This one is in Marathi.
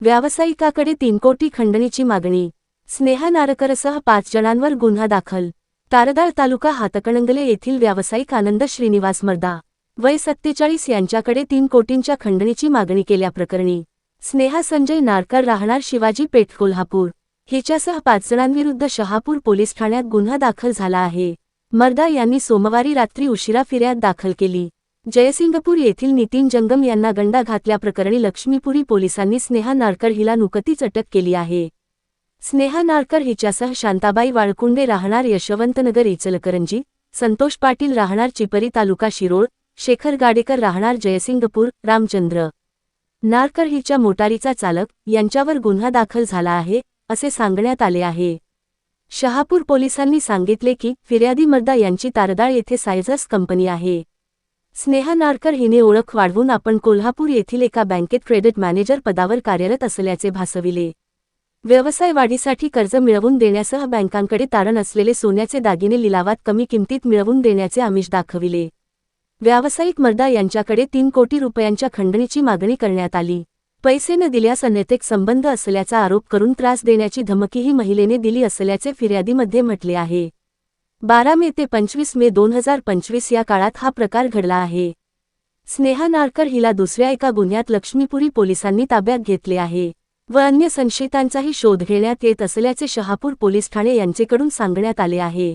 व्यावसायिकाकडे तीन कोटी खंडणीची मागणी. स्नेहा नारकरसह पाच जणांवर गुन्हा दाखल. तारदाळ तालुका हातकणंगले येथील व्यावसायिक आनंद श्रीनिवास मर्दा. वय सत्तेचाळीस यांच्याकडे तीन कोटींच्या खंडणीची मागणी केल्याप्रकरणी स्नेहा संजय नारकर राहणार शिवाजी पेठ कोल्हापूर. हिच्यासह पाच जणांविरुद्ध शहापूर पोलीस ठाण्यात गुन्हा दाखल झाला आहे. मर्दा यांनी सोमवारी रात्री उशिरा फिर्याद दाखल केली. जयसिंगपूर येथील नितीन जंगम यांना गंडा घातल्याप्रकरणी लक्ष्मीपुरी पोलिसांनी स्नेहा नारकर हिला नुकतीच अटक केली आहे. स्नेहा नारकर हिच्यासह शांताबाई वाळकुंडे राहणार यशवंतनगर इचलकरंजी संतोष पाटील राहणार चिपरी तालुका शिरोळ शेखर गाडेकर राहणार जयसिंगपूर रामचंद्र. नारकर हिच्या मोटारीचा चालक यांच्यावर गुन्हा दाखल झाला आहे असे सांगण्यात आले आहे. शहापूर पोलिसांनी सांगितले की फिर्यादी मर्दा यांची तारदाळ येथे सायझस कंपनी आहे. स्नेहा नारकर हिने ओळख वाढवून आपण कोल्हापूर येथील एका बँकेत क्रेडिट मॅनेजर पदावर कार्यरत असल्याचे भासविले. व्यवसाय वाढीसाठी कर्ज मिळवून देण्यासह बँकांकडे तारण असलेले सोन्याचे दागिने लिलावात कमी किमतीत मिळवून देण्याचे आमिष दाखविले. व्यावसायिक मर्दा यांच्याकडे तीन कोटी रुपयांच्या खंडणीची मागणी करण्यात आली. पैसे न दिल्यास अनैतिक संबंध असल्याचा आरोप करून त्रास देण्याची धमकीही महिलेने दिली असल्याचे फिर्यादीमध्ये म्हटले आहे. बारा मे ते पंचवीस मे दोन हजार पंचवीस या काळात हा प्रकार घडला आहे. स्नेहा नारकर हिला दुसऱ्या एका गुन्ह्यात लक्ष्मीपुरी पोलिसांनी ताब्यात घेतले आहे व अन्य संशयितांचाही शोध घेण्यात येत असल्याचे शहापूर पोलीस ठाणे यांचेकडून सांगण्यात आले आहे.